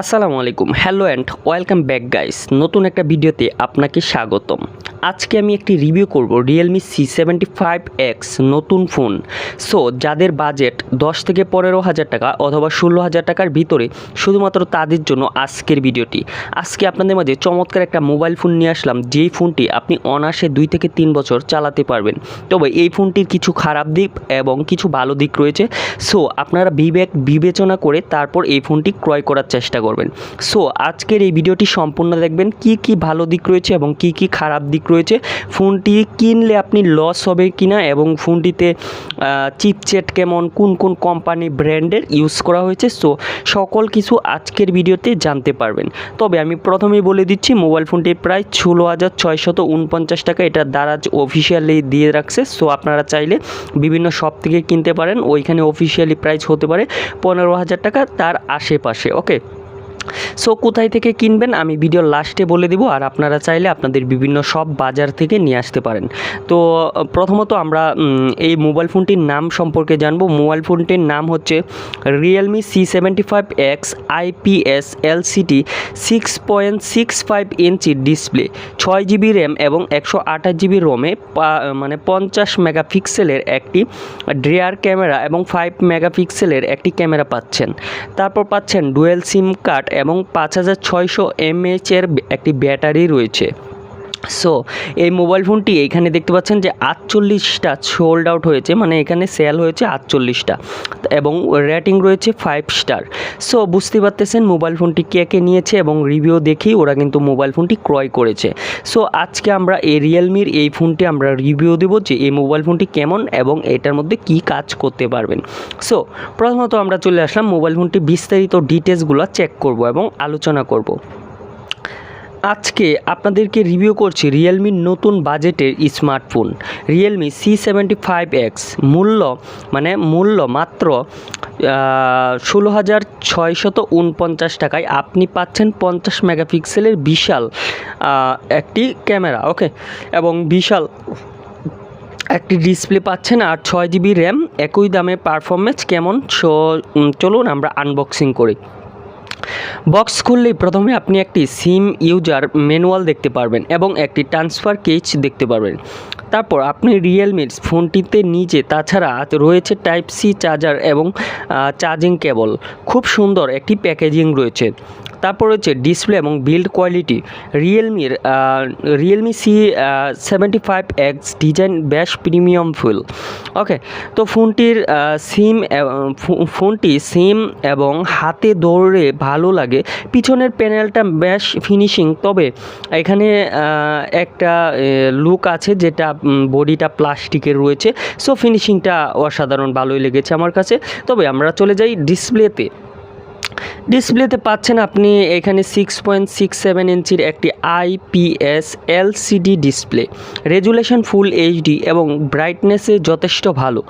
আসসালামু আলাইকুম hello and welcome back guys নতুন একটা ভিডিওতে আপনাকে স্বাগতম। আজকে আমি একটি রিভিউ করব Realme C seventy five X নতুন ফোন সো যাদের বাজেট দশ থেকে পনেরো হাজার টাকা অথবা ষোলো হাজার টাকার ভিতরে, শুধুমাত্র তাদের জন্য আজকের ভিডিওটি। আজকে আপনাদের মাঝে চমৎকার একটা মোবাইল ফোন নিয়ে আসলাম, যেই ফোনটি আপনি অনায়াসে দুই থেকে তিন বছর চালাতে পারবেন। তবে এই ফোনটির কিছু খারাপ দিক এবং কিছু ভালো দিক রয়েছে। সো আপনারা বিবেক বিবেচনা করে তারপর এই ফোনটি ক্রয় করার চেষ্টা করবেন। সো আজকের এই ভিডিওটি সম্পূর্ণ দেখবেন, কি কি ভালো দিক রয়েছে এবং কি কি খারাপ দিক রয়েছে ফোনটি কিনলে আপনি লস হবে কি না এবং ফোনটিতে চিপচেট কেমন, কোন কোন কোম্পানি ব্র্যান্ডের ইউজ করা হয়েছে সো সকল কিছু আজকের ভিডিওতে জানতে পারবেন। তবে আমি প্রথমেই বলে দিচ্ছি মোবাইল ফোনটি প্রায় ষোলো হাজার ছয়শত উনপঞ্চাশ টাকা, এটা দারাজ অফিসিয়ালি দিয়ে রাখছে সো আপনারা চাইলে বিভিন্ন শপ থেকে কিনতে পারেন, ওইখানে অফিসিয়ালি প্রাইস হতে পারে পনেরো হাজার টাকা, তার আশেপাশে ওকে সো কোথায় থেকে কিনবেন আমি ভিডিওর লাস্টে বলে দিব আর আপনারা চাইলে আপনাদের বিভিন্ন সব বাজার থেকে নিয়ে আসতে পারেন। তো, প্রথমত আমরা এই মোবাইল ফোনটির নাম সম্পর্কে জানব। মোবাইল ফোনটির নাম হচ্ছে Realme C seventy five X IPS LCD six point six five inch display ছয় জিবি র্যাম এবং একশো আঠাশ জিবি রোমে মানে পঞ্চাশ মেগাপিক্সেলের একটি ড্রেয়ার ক্যামেরা এবং ফাইভ মেগাপিক্সেলের একটি ক্যামেরা পাচ্ছেন। তারপর পাচ্ছেন ডুয়েল সিম কার্ড এবং পাঁচ হাজার ছয়শো এমএইচের একটি ব্যাটারি রয়েছে। সো এই মোবাইল ফোনটি এখানে দেখতে পাচ্ছেন যে আটচল্লিশটা সোল্ড আউট হয়েছে মানে এখানে সেল হয়েছে আটচল্লিশটা এবং রেটিং রয়েছে ফাইভ স্টার সো বুঝতে পারতেছেন মোবাইল ফোনটি কে কে নিয়েছে এবং রিভিউ দেখেই ওরা কিন্তু মোবাইল ফোনটি ক্রয় করেছে। সো আজকে আমরা এই রিয়েলমির এই ফোনটি আমরা রিভিউ দেবো যে এই মোবাইল ফোনটি কেমন এবং এটার মধ্যে কি কাজ করতে পারবেন। সো প্রথমত আমরা চলে আসলাম মোবাইল ফোনটি বিস্তারিত ডিটেলসগুলো চেক করব এবং আলোচনা করব। আজকে আপনাদেরকে রিভিউ করছি রিয়েলমির নতুন বাজেটের smartphone Realme C seventy five X মূল্য মানে মূল্য মাত্র ষোলো হাজার ছয়শত উনপঞ্চাশ টাকায়। আপনি পাচ্ছেন পঞ্চাশ মেগাপিক্সেলের বিশাল একটি ক্যামেরা ওকে এবং বিশাল একটি ডিসপ্লে পাচ্ছেন আর ছয় জিবি র্যাম একই দামে পারফরমেন্স কেমন? সো চলুন আমরা আনবক্সিং করি। বক্স খুললেই প্রথমে আপনি একটি সিম ইউজার ম্যানুয়াল দেখতে পারবেন এবং একটি ট্রান্সফার কেচ দেখতে পারবেন। তারপর আপনি রিয়েলমির ফোনটিতে নিচে তাছাড়া রয়েছে টাইপ সি চার্জার এবং চার্জিং কেবল খুব সুন্দর একটি প্যাকেজিং রয়েছে। তারপর রয়েছে ডিসপ্লে এবং build quality রিয়েলমির Realme C seventy five X design বেশ প্রিমিয়াম ফুল ওকে তো ফোনটির সিম ফোনটি সিম এবং হাতে দৌড়ে ভালো লাগে। পিছনের প্যানেলটা বেশ ফিনিশিং তবে এখানে একটা লুক আছে যেটা বডিটা প্লাস্টিকের রয়েছে। সো ফিনিশিংটা অসাধারণ, ভালোই লেগেছে আমার কাছে। তবে আমরা চলে যাই ডিসপ্লেতে ডিসপ্লেতে পাচ্ছেন আপনি এখানে সিক্স পয়েন্ট সিক্স সেভেন ইঞ্চির একটি IPS LCD display. Resolution full HD এবং ব্রাইটনেসে যথেষ্ট ভালো।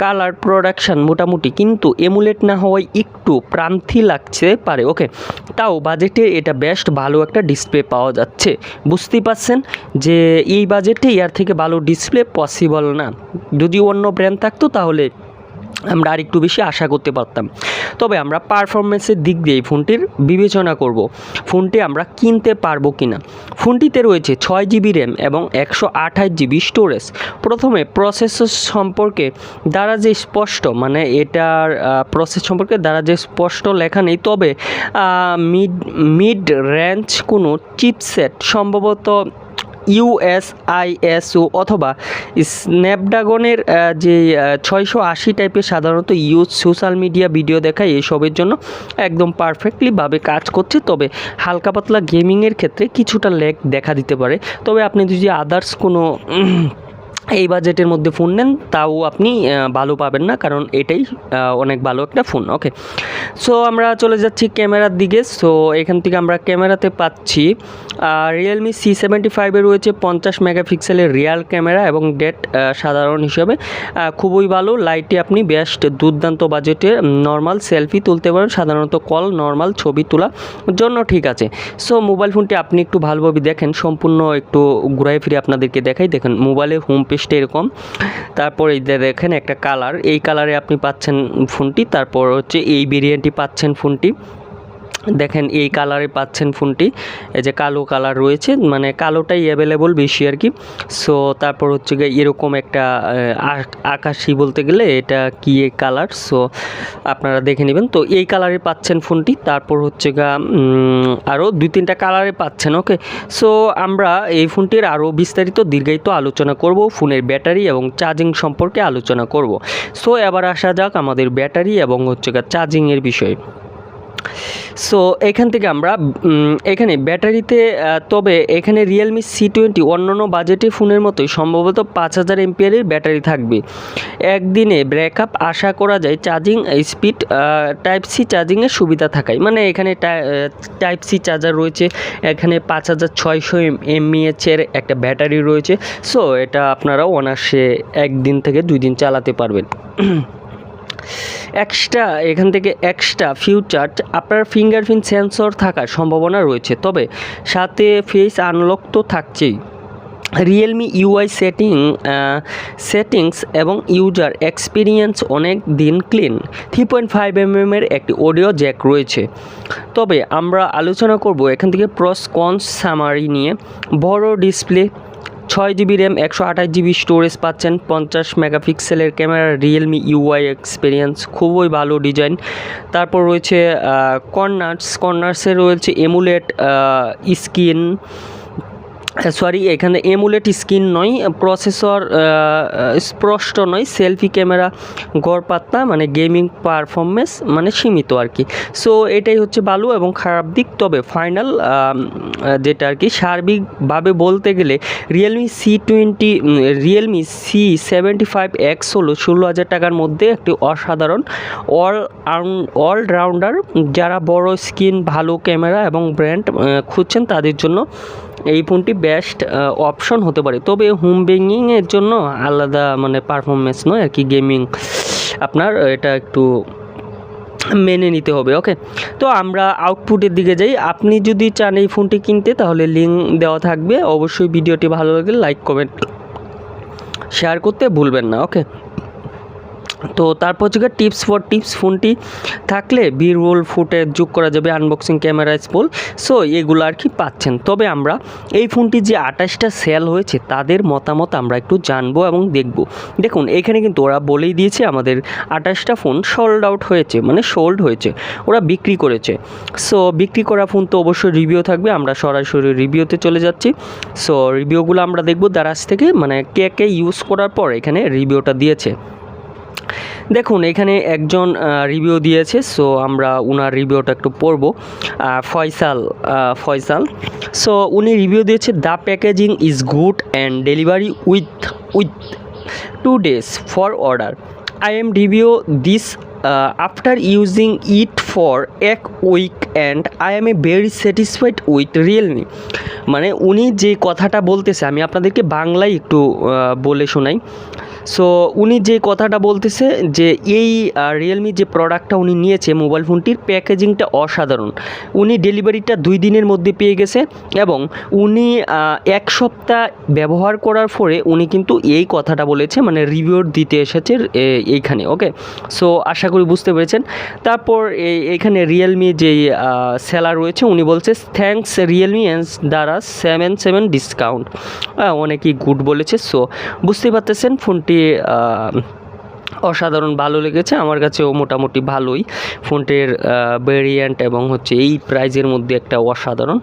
কালার প্রোডাকশান মোটামুটি কিন্তু এমুলেট না হওয়ায় একটু প্রান্তি লাগছে পারে ওকে তাও বাজেটে এটা বেস্ট ভালো একটা ডিসপ্লে পাওয়া যাচ্ছে। বুঝতেই পারছেন যে এই বাজেটে এর থেকে ভালো ডিসপ্লে পসিবল না। যদি অন্য ব্র্যান্ড থাকতো তাহলে আমরা আর একটু বেশি আশা করতে পারতাম। তবে আমরা পারফরমেন্সের দিক দিয়ে ফোনটির বিবেচনা করব। ফোনটি আমরা কিনতে পারব কি না ফোনটিতে রয়েছে ছয় জিবি র্যাম এবং একশো আঠাশ জিবি স্টোরেজ প্রথমে প্রসেসর সম্পর্কে দ্বারা যে স্পষ্ট মানে এটার প্রসেস সম্পর্কে দ্বারা যে স্পষ্ট লেখা নেই, তবে মিড মিড রেঞ্জ কোনো চিপসেট সম্ভবত ইউএসআইএসও অথবা স্ন্যাপড্রাগনের যে ছয়শো আশি টাইপের সাধারণত ইউজ সোশ্যাল মিডিয়া ভিডিও দেখায় এসবের জন্য একদম পারফেক্টলিভাবে কাজ করছে। তবে হালকা পাতলা গেমিংয়ের ক্ষেত্রে কিছুটা ল্যাগ দেখা দিতে পারে। তবে আপনি যদি আদার্স কোনো এই বাজেটের মধ্যে ফোন নেন, তাও আপনি ভালো পাবেন না, কারণ এটাই অনেক ভালো একটা ফোন ওকে সো আমরা চলে যাচ্ছি ক্যামেরার দিকে সো এখান থেকে আমরা ক্যামেরাতে পাচ্ছি রিয়েলমি সি সেভেন্টি ফাইভে রয়েছে পঞ্চাশ মেগাপিক্সেলের রিয়াল ক্যামেরা এবং ডেট সাধারণ হিসাবে খুবই ভালো লাইটে আপনি বেস্ট দুর্দান্ত বাজেটে নর্মাল সেলফি তুলতে পারেন, সাধারণত কল নর্মাল ছবি তোলার জন্য ঠিক আছে। সো মোবাইল ফোনটি আপনি একটু ভালোভাবে দেখেন, সম্পূর্ণ একটু ঘুরাই ফিরে আপনাদেরকে দেখাই, দেখেন মোবাইলের হোম পেজটা এরকম। তারপর এই দেখেন একটা কালার, এই কালারে আপনি পাচ্ছেন ফোনটি। তারপর হচ্ছে এই ভেরিয়েন্টটি পাচ্ছেন ফোনটি। দেখেন এই কালারে পাচ্ছেন ফোনটি। এই যে কালো কালার রয়েছে মানে কালোটাই অ্যাভেলেবল বেশি আর কি। সো তারপর হচ্ছে গিয়ে এরকম একটা আকাশি বলতে গেলে এটা কি কালার? সো আপনারা দেখে নেবেন। তো এই কালারে পাচ্ছেন ফোনটি। তারপর হচ্ছে গা আরও দুই তিনটা কালারে পাচ্ছেন ওকে সো আমরা এই ফোনটির আরও বিস্তারিত, দীর্ঘায়িত আলোচনা করব, ফোনের ব্যাটারি এবং চার্জিং সম্পর্কে আলোচনা করব। সো এবার আসা যাক আমাদের ব্যাটারি এবং হচ্ছে গা চার্জিংয়ের বিষয়ে। সো এখান থেকে আমরা এখানে ব্যাটারিতে তবে এখানে রিয়েলমি সি টোয়েন্টি অন্যান্য বাজেটের ফোনের মতোই সম্ভবত পাঁচ হাজার এমপিয়ারের ব্যাটারি থাকবে। একদিনে ব্রেকআপ আশা করা যায় চার্জিং স্পিড টাইপ সি চার্জিংয়ের সুবিধা থাকায়। মানে এখানে টাইপ সি চার্জার রয়েছে, এখানে পাঁচ হাজার ছয়শো এমএএচের একটা ব্যাটারি রয়েছে। সো এটা আপনারা অনার্সে একদিন থেকে দুই দিন চালাতে পারবেন। এক্সট্রা, এখান থেকে এক্সট্রা, ফিউচার, আপনার ফিঙ্গারপ্রিন্ট সেন্সর থাকার সম্ভাবনা রয়েছে। তবে সাথে ফেস আনলক তো থাকছেই। রিয়েলমি ইউআই সেটিং সেটিংস এবং ইউজার এক্সপিরিয়েন্স অনেক দিন ক্লিন থ্রি পয়েন্ট ফাইভ এর একটি অডিও জ্যাক রয়েছে। তবে আমরা আলোচনা করব এখান থেকে প্রস কনস সামারি নিয়ে। বড় ডিসপ্লে ছয় জিবি র্যাম, একশো আঠাশ জিবি স্টোরেজ পাচ্ছেন পঞ্চাশ মেগাপিক্সেলের ক্যামেরা রিয়েলমি ইউআই এক্সপিরিয়েন্স খুবই ভালো ডিজাইন। তারপর রয়েছে কর্নার্স কর্নার্সে রয়েছে এমুলেট স্কিন সরি এখানে এমুলেট স্ক্রিন নয় প্রসেসর স্পষ্ট নয় সেলফি ক্যামেরা গড়পাত্তা মানে গেমিং পারফরমেন্স মানে সীমিত আর কি। সো এটাই হচ্ছে ভালো এবং খারাপ দিক। তবে ফাইনাল যেটা আর কি, সার্বিকভাবে বলতে গেলে Realme C twenty Realme C seventy five X হলো ষোলো হাজার টাকার মধ্যে একটি অসাধারণ অল অলরাউন্ডার যারা বড় স্ক্রিন ভালো ক্যামেরা এবং ব্র্যান্ড খুঁজছেন তাদের জন্য এই ফোনটি বেস্ট অপশন হতে পারে। তবে হোম ব্যাঙ্কিংয়ের জন্য আলাদা মানে পারফরমেন্স নয়, আর কি গেমিং আপনার এটা একটু মেনে নিতে হবে ওকে তো আমরা আউটপুটের দিকে যাই। আপনি যদি চান এই ফোনটি কিনতে, তাহলে লিঙ্ক দেওয়া থাকবে। অবশ্যই ভিডিওটি ভালো লাগলে লাইক কমেন্ট শেয়ার করতে ভুলবেন না ওকে তো তারপর হচ্ছে টিপস ফর টিপস ফোনটি থাকলে বি রোল ফুটেজ যোগ করা যাবে আনবক্সিং ক্যামেরা স্পোল সো এগুলো আর কি পাচ্ছেন। তবে আমরা এই ফোনটি যে আঠাশটা সেল হয়েছে, তাদের মতামত আমরা একটু জানব এবং দেখব। দেখুন, এখানে কিন্তু ওরা বলেই দিয়েছে আমাদের আঠাশটা ফোন সোল্ড আউট হয়েছে মানে সোল্ড হয়েছে, ওরা বিক্রি করেছে। সো বিক্রি করা ফোন তো অবশ্যই রিভিউ থাকবে, আমরা সরাসরি রিভিউতে চলে যাচ্ছি। সো রিভিউগুলো আমরা দেখব দারাজ থেকে মানে কে কে ইউজ করার পর এখানে রিভিউটা দিয়েছে। দেখুন, এখানে একজন রিভিউ দিয়েছে সো আমরা উনার রিভিউটা একটু পড়ব। ফয়সাল ফয়সাল। সো উনি রিভিউ দিয়েছে the packaging is good and delivery with with two days for order I am review this after using it for এক week and I am a very satisfied with Realme মানে উনি যে কথাটা বলতেছে, আমি আপনাদেরকে বাংলায় একটু বলে শোনাই। সো উনি যে কথাটা বলতেছে যে এই রিয়েলমি যে প্রোডাক্টটা উনি নিয়েছে মোবাইল ফোনটির প্যাকেজিংটা অসাধারণ। উনি ডেলিভারিটা দুই দিনের মধ্যে পেয়ে গেছে এবং উনি এক সপ্তাহ ব্যবহার করার পরে উনি কিন্তু এই কথাটা বলেছে মানে রিভিউ দিতে এসেছে এইখানে ওকে সো আশা করি বুঝতে পেরেছেন। তারপর এই এইখানে রিয়েলমি যে সেলার রয়েছে, উনি বলছে থ্যাঙ্কস রিয়েলমি অ্যান্ড দ্বারা সেভেন সেভেন ডিসকাউন্ট অনেকেই গুড বলেছে সো বুঝতে পারতেছেন ফোনটি uh, অসাধারণ ভালো লেগেছে, আমার কাছেও মোটামুটি ভালোই। ফোনটির ভেরিয়েন্ট এবং হচ্ছে এই প্রাইজের মধ্যে একটা অসাধারণ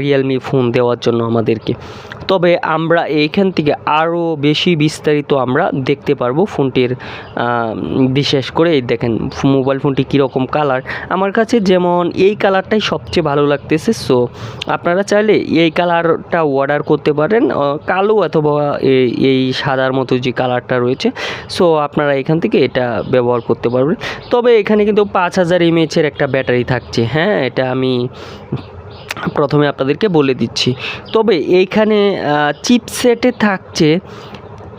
রিয়েলমি ফোন দেওয়ার জন্য আমাদেরকে। তবে আমরা এইখান থেকে আরও বেশি বিস্তারিত আমরা দেখতে পারব ফোনটির বিশেষ করে এই দেখেন মোবাইল ফোনটি কীরকম কালার আমার কাছে যেমন এই কালারটাই সবচেয়ে ভালো লাগতেছে সো আপনারা চাইলে এই কালারটা অর্ডার করতে পারেন কালো অথবা এই সাদার মতো যে কালারটা রয়েছে। সো আপনারা এখান থেকে এটা ব্যবহার করতে পারবেন। তবে এখানে কিন্তু পাঁচ হাজার এমএচের একটা ব্যাটারি থাকছে। হ্যাঁ এটা আমি প্রথমে আপনাদেরকে বলে দিচ্ছি। তবে এইখানে চিপসেটে থাকছে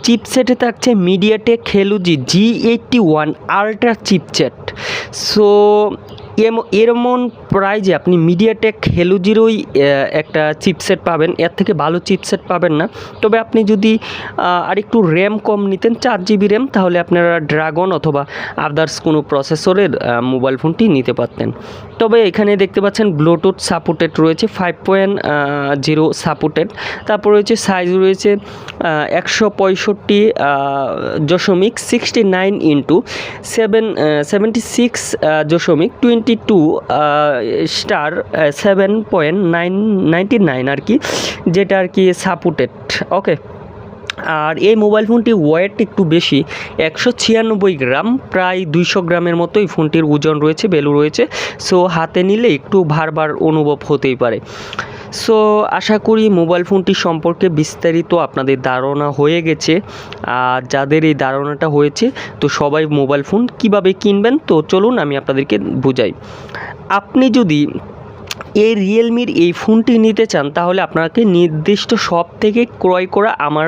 চিপসেটে থাকছে MediaTek Helio G eighty one ultra chipset so এমন প্রাইজে আপনি মিডিয়াটেক হেলো জিরোই একটা চিপসেট পাবেন। এর থেকে ভালো চিপসেট পাবেন না। তবে আপনি যদি আহ, আরেকটু র্যাম কম নিতেন চার জিবি র্যাম তাহলে আপনারা ড্রাগন অথবা আদার্স কোনো প্রসেসরের মোবাইল ফোনটি নিতে পারতেন। তবে এখানে দেখতে পাচ্ছেন ব্লুটুথ সাপোর্টেড রয়েছে ফাইভ পয়েন্ট জিরো সাপোর্টেড তারপর রয়েছে সাইজ রয়েছে একশো পঁয়ষট্টি দশমিক sixty nine into seven seventy six দশমিক twenty two star seven point nine ninety nine আর কি যেটা আর কি সাপোর্টেড ওকে আর এই মোবাইল ফোনটি ওয়েট একটু বেশি, একশো ছিয়ানব্বই গ্রাম, প্রায় দুইশো গ্রামের মতো এই ফোনটির ওজন রয়েছে ভ্যালু রয়েছে। সো হাতে নিলে একটু ভারবার অনুভব হতেই পারে। সো আশা করি মোবাইল ফোনটি সম্পর্কে বিস্তারিত আপনাদের ধারণা হয়ে গেছে। আর যাদের এই ধারণাটা হয়েছে, তো সবাই মোবাইল ফোন কীভাবে কিনবেন, তো চলুন আমি আপনাদেরকে বুঝাই। আপনি যদি এই রিয়েলমির এই ফোনটি নিতে চান, তাহলে আপনাকে নির্দিষ্ট শপ থেকে ক্রয় করা আমার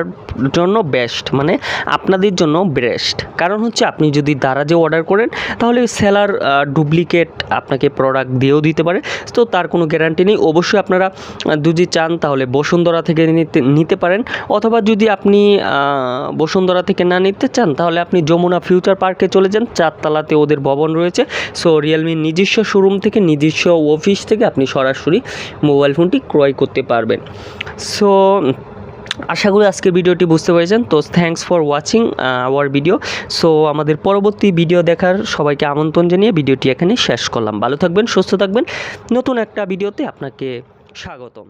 জন্য বেস্ট মানে আপনাদের জন্য বেস্ট কারণ হচ্ছে আপনি যদি দারাজে অর্ডার করেন, তাহলে সেলার ডুপ্লিকেট আপনাকে প্রোডাক্ট দিয়েও দিতে পারে। তো তার কোনো গ্যারান্টি নেই। অবশ্যই আপনারা যদি চান, তাহলে বসুন্ধরা থেকে নিতে নিতে পারেন। অথবা যদি আপনি বসুন্ধরা থেকে না নিতে চান, তাহলে আপনি যমুনা ফিউচার পার্কে চলে যান। চারতলাতে ওদের ভবন রয়েছে। সো রিয়েলমির নিজস্ব শোরুম থেকে নিজস্ব অফিস থেকে আপনি সরাসরি মোবাইল ফোনটি ক্রয় করতে পারবেন। সো আশা করি আজকের ভিডিওটি বুঝতে পেরেছেন। তো thanks for watching our video so আমাদের পরবর্তী ভিডিও দেখার সবাইকে আমন্ত্রণ জানিয়ে ভিডিওটি এখানে শেষ করলাম। ভালো থাকবেন, সুস্থ থাকবেন। নতুন একটা ভিডিওতে আপনাকে স্বাগতম।